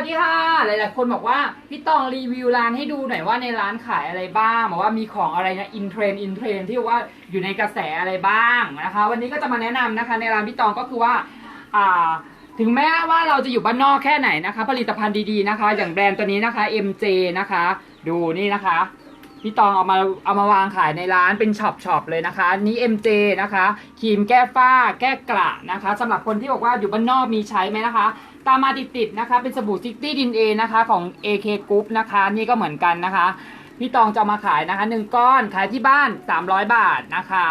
วัสดีค่ะ หลาย ๆ คนบอกว่าพี่ตองรีวิวร้านให้ดูหน่อยว่าในร้านขายอะไรบ้างบอกว่ามีของอะไรนะอินเทรนอินเทรนที่ว่าอยู่ในกระแสอะไรบ้างนะคะ วันนี้ก็จะมาแนะนำนะคะ ในร้านพี่ตองก็คือว่าอ่าถึงแม้ว่าเราจะอยู่บ้านนอกแค่ไหนนะคะ ผลิตภัณฑ์ดี ๆ นะคะ อย่างแบรนด์ตัวนี้นะคะ MJ นะคะ ดูนี่นะคะ พี่ตองเอามาเอามาวางขายในร้านเป็นช็อปช็อปเลยนะคะ นี่ MJ นะคะครีมแก้ฝ้า แก้กระนะคะสำหรับคนที่บอกว่าอยู่บ้านนอกมีใช้ไหมนะคะ ตามมาติดๆนะคะ เป็นสบู่ซิตี้ดินเอนะคะของ AK Group นะคะ นี่ก็เหมือนกันนะคะ พี่ตองจะมาขายนะคะหนึ่งก้อนขายที่บ้าน 300 บาทนะคะ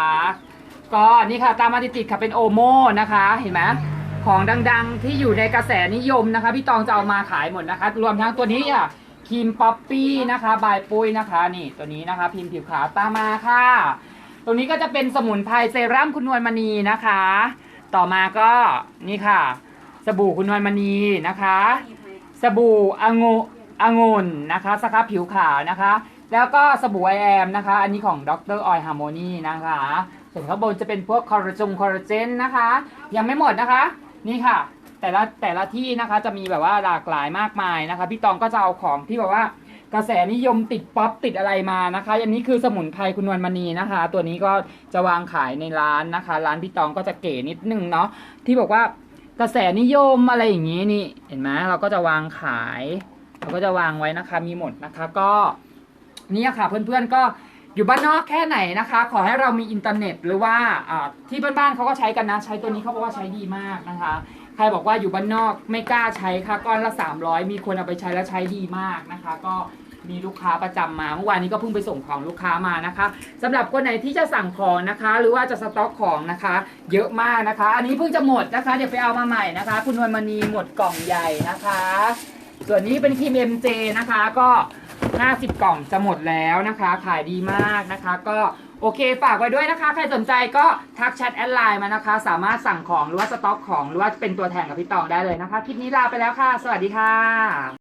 ก็นี่ค่ะตามมาติดๆค่ะเป็นโอโมนะคะเห็นไหมของดังๆที่อยู่ในกระแสนิยมนะคะ พี่ตองจะเอามาขายหมดนะคะ รวมทั้งตัวนี้อะ ครีมป๊อปปี้นะคะบายปุ้ยนะคะนี่ตัวนี้นะคะพิมพ์ผิวขาวตามมาค่ะ ตรงนี้ก็จะเป็นสมุนไพรเซรั่มคุณนวลมณีนะคะ ต่อมาก็นี่ค่ะ สบู่คุณนวลมณีนะคะ สบู่องุองุ่นนะคะสครับผิวขาวนะคะ แล้วก็สบู่ไอแอมนะคะ อันนี้ของดรออยฮาร์โมนีนะคะส่วนข้างบนจะเป็นพวกคอลลาจงคอลลาเจนนะคะ ยังไม่หมดนะคะ นี่ค่ะ แต่ละแต่ละที่นะคะจะมีแบบว่าหลากหลายมากมายนะคะ พี่ตองก็จะเอาของที่แบบว่ากระแสนิยมติดป๊อปติดอะไรมานะคะอันนี้คือสมุนไพรคุณนวลมณีนะคะ ตัวนี้ก็จะวางขายในร้านนะคะ ร้านพี่ตองก็จะเก๋นิดนึงเนาะที่บอกว่ากระแสนิยมอะไรอย่างนี้นี่เห็นไหมเราก็จะวางขาย เราก็จะวางไว้นะคะ มีหมดนะคะก็นี่ค่ะเพื่อนๆก็อยู่บ้านนอกแค่ไหนนะคะ ขอให้เรามีอินเทอร์เน็ตหรือว่าอ่าที่บ้านๆเขาก็ใช้กันนะ ใช้ตัวนี้เขาบอกว่าใช้ดีมากนะคะ ใครบอกว่าอยู่บ้านนอกไม่กล้าใช้ค่ะก้อนละ 300 มีคนเอาไปใช้แล้วใช้ดีมากนะคะ ก็มีลูกค้าประจำมาเมื่อวานนี้ก็เพิ่งไปส่งของลูกค้ามานะคะสำหรับคนไหนที่จะสั่งของนะคะ หรือว่าจะสต็อกของนะคะ เยอะมากนะคะ อันนี้เพิ่งจะหมดนะคะ เดี๋ยวไปเอามาใหม่นะคะ คุณนวลมณีหมดกล่องใหญ่นะคะ ส่วนนี้เป็นครีม MJ นะคะก็ 50 กล่องจะหมดแล้วนะคะ ขายดีมากนะคะ ก็ โอเค ฝากไว้ด้วยนะคะ ใครสนใจก็ทักแชทแอดไลน์มานะคะ สามารถสั่งของหรือว่าสต็อกของหรือว่าเป็นตัวแทนกับพี่ตองได้เลยนะคะ คลิปนี้ลาไปแล้วค่ะ สวัสดีค่ะ